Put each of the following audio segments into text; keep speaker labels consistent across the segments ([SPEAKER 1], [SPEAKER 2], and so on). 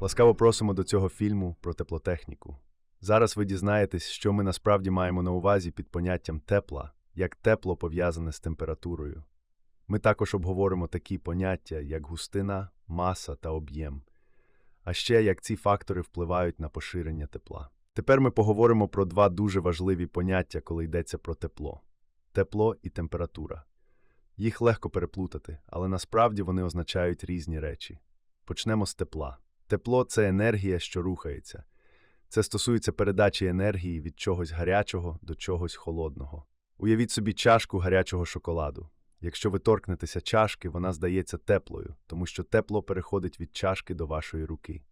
[SPEAKER 1] Ласкаво просимо до цього фільму про теплотехніку. Зараз ви дізнаєтесь, що ми насправді маємо на увазі під поняттям тепла, як тепло пов'язане з температурою. Ми також обговоримо такі поняття, як густина, маса та об'єм, а ще як ці фактори впливають на поширення тепла. Тепер ми поговоримо про два дуже важливі поняття, коли йдеться про тепло: тепло і температура. Їх легко переплутати, але насправді вони означають різні речі. Почнемо з тепла. Тепло це енергія, що рухається. Це стосується передачі енергії від чогось гарячого до чогось холодного. Уявіть собі чашку гарячого шоколаду. Якщо ви торкнетеся чашки, вона здається теплою, тому що тепло переходить від чашки до вашої руки.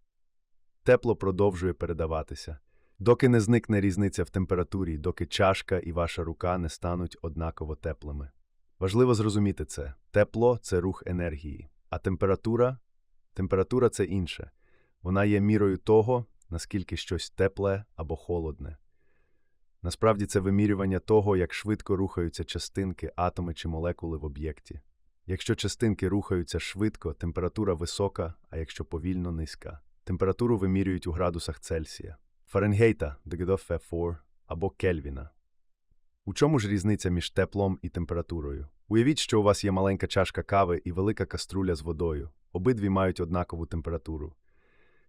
[SPEAKER 1] Тепло продовжує передаватися, доки не зникне різниця в температурі, доки чашка і ваша рука не стануть однаково теплими. Важливо зрозуміти це: тепло це рух енергії, а температура температура це інше. Вона є мірою того, наскільки щось тепле або холодне. Насправді це вимірювання того, як швидко рухаються частинки, атоми чи молекули в об'єкті. Якщо частинки рухаються швидко, температура висока, а якщо повільно низька. Температуру вимірюють у градусах Цельсія, Фаренгейта, дегедофе 4 або Кельвіна. У чому ж різниця між теплом і температурою? Уявіть, що у вас є маленька чашка кави і велика каструля з водою. Обидві мають однакову температуру.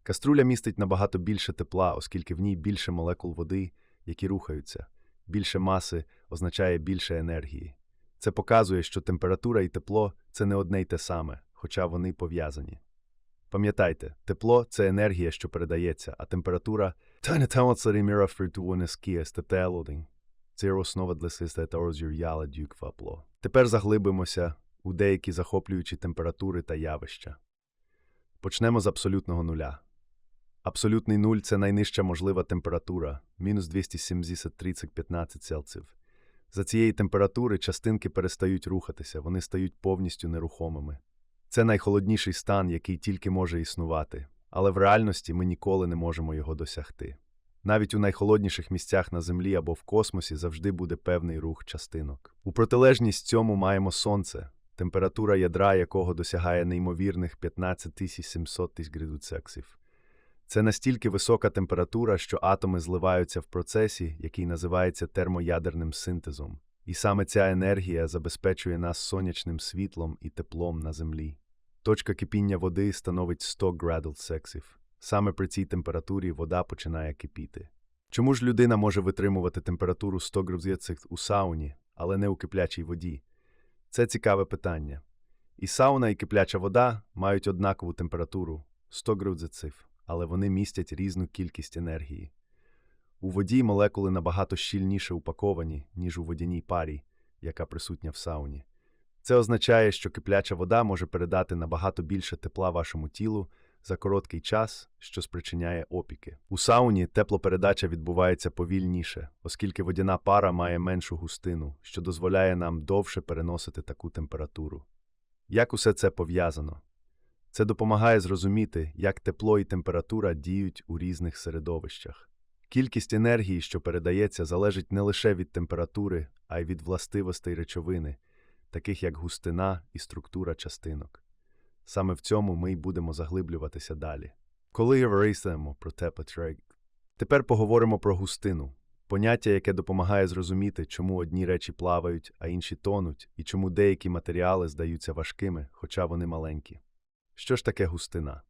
[SPEAKER 1] Каструля містить набагато більше тепла, оскільки в ній більше молекул води, які рухаються. Більше маси означає більше енергії. Це показує, що температура і тепло це не одне й те саме, хоча вони пов'язані. Пам'ятайте, тепло це енергія, що передається, а температура це основа для системи дюквапло. Тепер заглибимося у деякі захоплюючі температури та явища. Почнемо з абсолютного нуля. Абсолютний нуль це найнижча можлива температура мінус 270-30-15 Цельсів. За цієї температури частинки перестають рухатися, вони стають повністю нерухомими. Це найхолодніший стан, який тільки може існувати, але в реальності ми ніколи не можемо його досягти. Навіть у найхолодніших місцях на Землі або в космосі завжди буде певний рух частинок. У протилежність цьому маємо Сонце, температура ядра якого досягає неймовірних 15 700 тисяч градусів. Це настільки висока температура, що атоми зливаються в процесі, який називається термоядерним синтезом, і саме ця енергія забезпечує нас сонячним світлом і теплом на землі. Точка кипіння води становить 100 градусів. Саме при цій температурі вода починає кипіти. Чому ж людина може витримувати температуру 100 градусів у сауні, але не у киплячій воді? Це цікаве питання. І сауна, і кипляча вода мають однакову температуру 100 градусів але вони містять різну кількість енергії. У воді молекули набагато щільніше упаковані, ніж у водяній парі, яка присутня в сауні. Це означає, що кипляча вода може передати набагато більше тепла вашому тілу за короткий час, що спричиняє опіки. У сауні теплопередача відбувається повільніше, оскільки водяна пара має меншу густину, що дозволяє нам довше переносити таку температуру. Як усе це пов'язано? Це допомагає зрозуміти, як тепло і температура діють у різних середовищах. Кількість енергії, що передається, залежить не лише від температури, а й від властивостей речовини, таких як густина і структура частинок. Саме в цьому ми й будемо заглиблюватися далі. Коли говоримо про теплотрек, тепер поговоримо про густину, поняття, яке допомагає зрозуміти, чому одні речі плавають, а інші тонуть, і чому деякі матеріали здаються важкими, хоча вони маленькі. Що ж таке густина?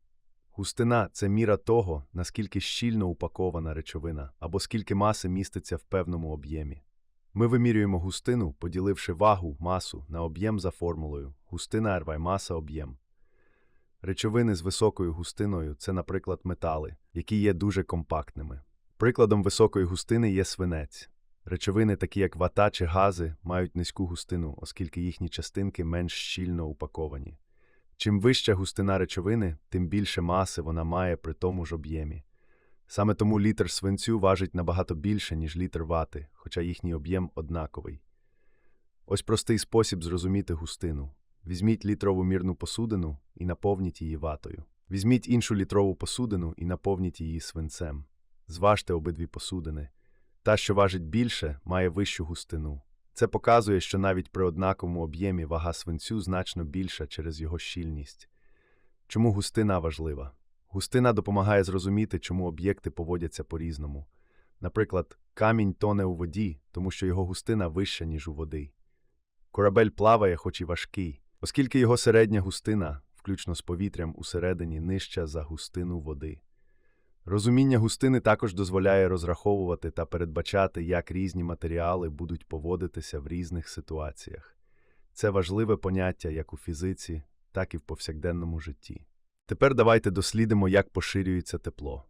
[SPEAKER 1] Густина це міра того, наскільки щільно упакована речовина або скільки маси міститься в певному об'ємі. Ми вимірюємо густину, поділивши вагу, масу на об'єм за формулою густина РВ маса об'єм. Речовини з високою густиною це, наприклад, метали, які є дуже компактними. Прикладом високої густини є свинець. Речовини, такі як вата чи гази, мають низьку густину, оскільки їхні частинки менш щільно упаковані. Чим вища густина речовини, тим більше маси вона має при тому ж об'ємі. Саме тому літр свинцю важить набагато більше, ніж літр вати, хоча їхній об'єм однаковий. Ось простий спосіб зрозуміти густину. Візьміть літрову мірну посудину і наповніть її ватою. Візьміть іншу літрову посудину і наповніть її свинцем. Зважте обидві посудини. Та, що важить більше, має вищу густину. Це показує, що навіть при однаковому об'ємі вага свинцю значно більша через його щільність. Чому густина важлива? Густина допомагає зрозуміти, чому об'єкти поводяться по-різному. Наприклад, камінь тоне у воді, тому що його густина вища, ніж у води. Корабель плаває, хоч і важкий, оскільки його середня густина, включно з повітрям усередині, нижча за густину води. Розуміння густини також дозволяє розраховувати та передбачати, як різні матеріали будуть поводитися в різних ситуаціях. Це важливе поняття як у фізиці, так і в повсякденному житті. Тепер давайте дослідимо, як поширюється тепло.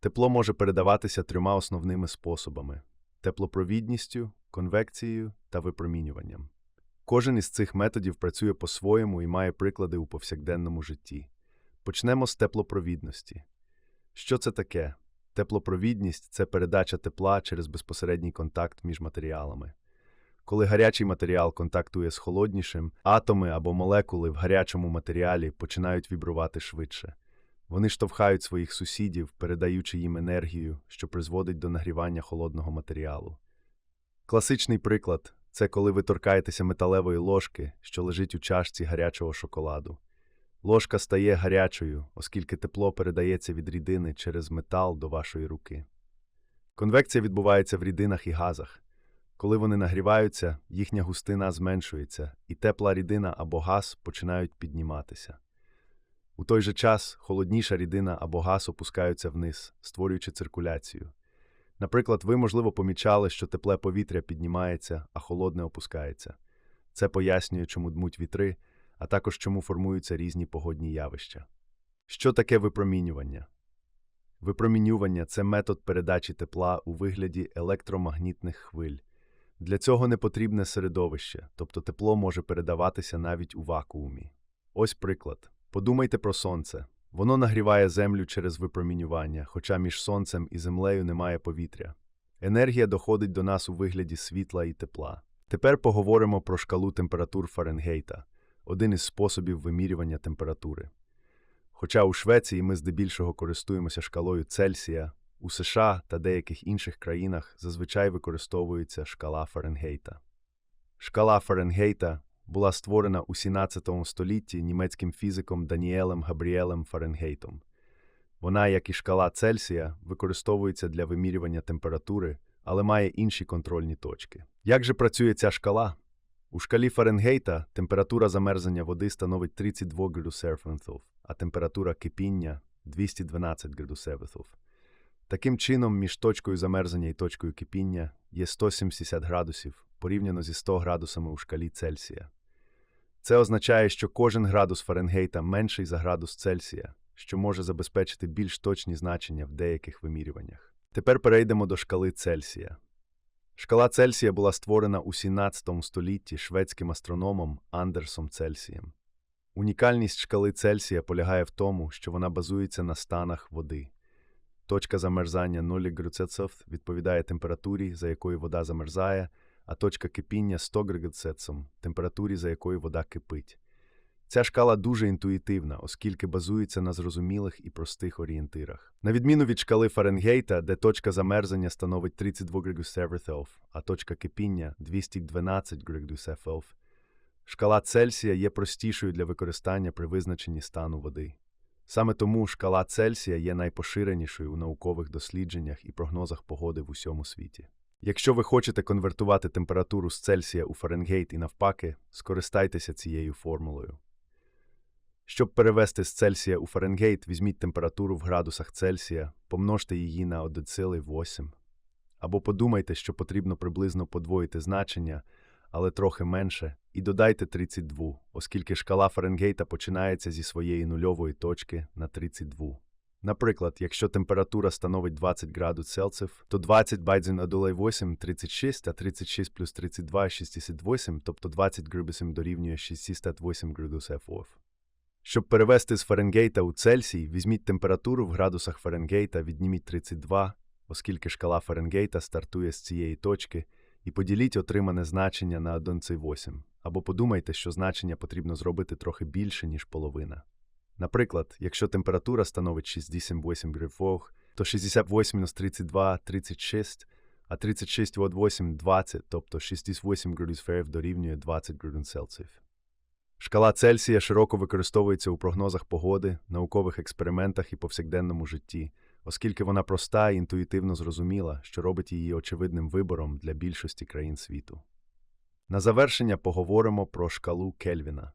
[SPEAKER 1] Тепло може передаватися трьома основними способами: теплопровідністю, конвекцією та випромінюванням. Кожен із цих методів працює по-своєму і має приклади у повсякденному житті. Почнемо з теплопровідності. Що це таке? Теплопровідність це передача тепла через безпосередній контакт між матеріалами. Коли гарячий матеріал контактує з холоднішим, атоми або молекули в гарячому матеріалі починають вібрувати швидше. Вони штовхають своїх сусідів, передаючи їм енергію, що призводить до нагрівання холодного матеріалу. Класичний приклад це коли ви торкаєтеся металевої ложки, що лежить у чашці гарячого шоколаду. Ложка стає гарячою, оскільки тепло передається від рідини через метал до вашої руки. Конвекція відбувається в рідинах і газах. Коли вони нагріваються, їхня густина зменшується, і тепла рідина або газ починають підніматися. У той же час холодніша рідина або газ опускаються вниз, створюючи циркуляцію. Наприклад, ви, можливо, помічали, що тепле повітря піднімається, а холодне опускається. Це пояснює, чому дмуть вітри, а також чому формуються різні погодні явища. Що таке випромінювання? Випромінювання це метод передачі тепла у вигляді електромагнітних хвиль. Для цього не потрібне середовище, тобто тепло може передаватися навіть у вакуумі. Ось приклад. Подумайте про сонце. Воно нагріває землю через випромінювання, хоча між сонцем і землею немає повітря. Енергія доходить до нас у вигляді світла і тепла. Тепер поговоримо про шкалу температур Фаренгейта, один із способів вимірювання температури. Хоча у Швеції ми здебільшого користуємося шкалою Цельсія, у США та деяких інших країнах зазвичай використовується шкала Фаренгейта. Шкала Фаренгейта була створена у 17 столітті німецьким фізиком Даніелем Габріелем Фаренгейтом. Вона, як і шкала Цельсія, використовується для вимірювання температури, але має інші контрольні точки. Як же працює ця шкала? У шкалі Фаренгейта температура замерзання води становить 32 градусів, а температура кипіння 212 градусів. Таким чином, між точкою замерзання і точкою кипіння є 170 градусів порівняно зі 100 градусами у шкалі Цельсія. Це означає, що кожен градус Фаренгейта менший за градус Цельсія, що може забезпечити більш точні значення в деяких вимірюваннях. Тепер перейдемо до шкали Цельсія. Шкала Цельсія була створена у 17 столітті шведським астрономом Андерсом Цельсієм. Унікальність шкали Цельсія полягає в тому, що вона базується на станах води. Точка замерзання 0 градусів відповідає температурі, за якою вода замерзає, а точка кипіння 100 градусів температурі, за якою вода кипить. Ця шкала дуже інтуїтивна, оскільки базується на зрозумілих і простих орієнтирах. На відміну від шкали Фаренгейта, де точка замерзання становить 32 градусів, а точка кипіння 212 градусів, шкала Цельсія є простішою для використання при визначенні стану води. Саме тому шкала Цельсія є найпоширенішою у наукових дослідженнях і прогнозах погоди в усьому світі. Якщо ви хочете конвертувати температуру з Цельсія у Фаренгейт і навпаки, скористайтеся цією формулою. Щоб перевести з Цельсія у Фаренгейт, візьміть температуру в градусах Цельсія, помножте її на 1,8. Або подумайте, що потрібно приблизно подвоїти значення, але трохи менше, і додайте 32, оскільки шкала Фаренгейта починається зі своєї нульової точки на 32. Наприклад, якщо температура становить 20 градусів Цельсів, то 20 байдзин одолей 8 – 36, а 36 плюс 32 – 68, тобто 20 градусів дорівнює 68 градусів Оф. Щоб перевести з Фаренгейта у Цельсій, візьміть температуру в градусах Фаренгейта, відніміть 32, оскільки шкала Фаренгейта стартує з цієї точки, і поділіть отримане значення на 1,8, або подумайте, що значення потрібно зробити трохи більше, ніж половина. Наприклад, якщо температура становить 68 градусів, то 68 мінус 32 – 36, а 36 від 8 – 20, тобто 68 градусів дорівнює 20 градусів Цельсіїв. Шкала Цельсія широко використовується у прогнозах погоди, наукових експериментах і повсякденному житті, оскільки вона проста і інтуїтивно зрозуміла, що робить її очевидним вибором для більшості країн світу. На завершення поговоримо про шкалу Кельвіна.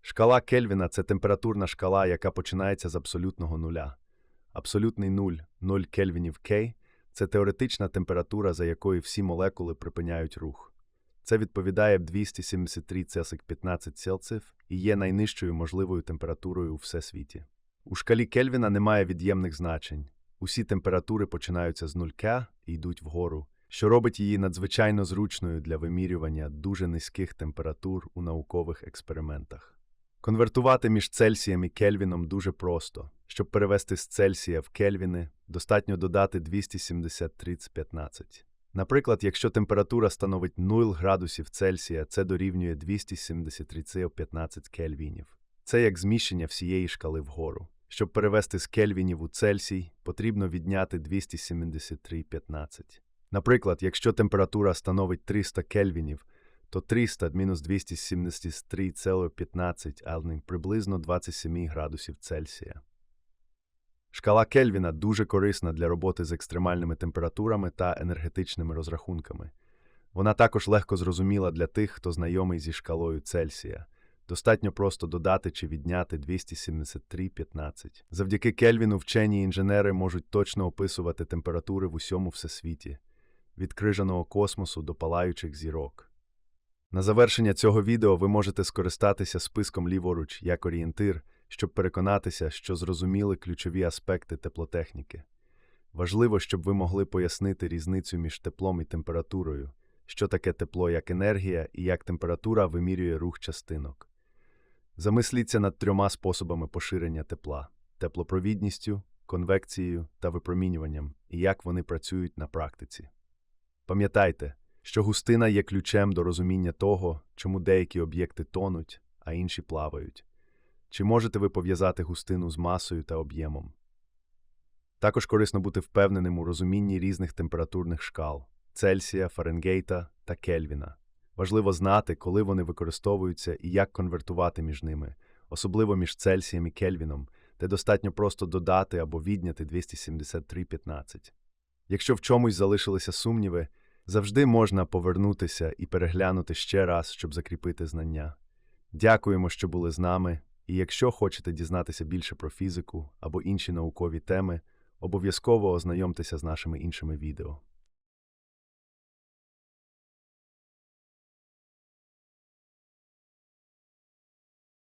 [SPEAKER 1] Шкала Кельвіна це температурна шкала, яка починається з абсолютного нуля. Абсолютний нуль, 0 кельвінів К – це теоретична температура, за якою всі молекули припиняють рух. Це відповідає 273,15 Цельсів і є найнижчою можливою температурою у всесвіті. У шкалі Кельвіна немає від'ємних значень. Усі температури починаються з нулька і йдуть вгору, що робить її надзвичайно зручною для вимірювання дуже низьких температур у наукових експериментах. Конвертувати між Цельсієм і Кельвіном дуже просто. Щоб перевести з Цельсія в Кельвіни, достатньо додати 273,15. Наприклад, якщо температура становить 0 градусів Цельсія, це дорівнює 273,15 кельвінів. Це як зміщення всієї шкали вгору. Щоб перевести з кельвінів у Цельсій, потрібно відняти 273,15. Наприклад, якщо температура становить 300 кельвінів, то 300 мінус 273,15 але приблизно 27 градусів Цельсія. Шкала Кельвіна дуже корисна для роботи з екстремальними температурами та енергетичними розрахунками. Вона також легко зрозуміла для тих, хто знайомий зі шкалою Цельсія. Достатньо просто додати чи відняти 273,15. Завдяки Кельвіну вчені інженери можуть точно описувати температури в усьому всесвіті, від крижаного космосу до палаючих зірок. На завершення цього відео ви можете скористатися списком ліворуч як орієнтир, щоб переконатися, що зрозуміли ключові аспекти теплотехніки. Важливо, щоб ви могли пояснити різницю між теплом і температурою, що таке тепло як енергія і як температура вимірює рух частинок. Замисліться над трьома способами поширення тепла теплопровідністю, конвекцією та випромінюванням, і як вони працюють на практиці. Пам'ятайте, що густина є ключем до розуміння того, чому деякі об'єкти тонуть, а інші плавають. Чи можете ви пов'язати густину з масою та об'ємом? Також корисно бути впевненим у розумінні різних температурних шкал Цельсія, Фаренгейта та Кельвіна. Важливо знати, коли вони використовуються і як конвертувати між ними, особливо між Цельсієм і Кельвіном, де достатньо просто додати або відняти 273,15. Якщо в чомусь залишилися сумніви, завжди можна повернутися і переглянути ще раз, щоб закріпити знання. Дякуємо, що були з нами. І якщо хочете дізнатися більше про фізику або інші наукові теми, обов'язково ознайомтеся з нашими іншими відео.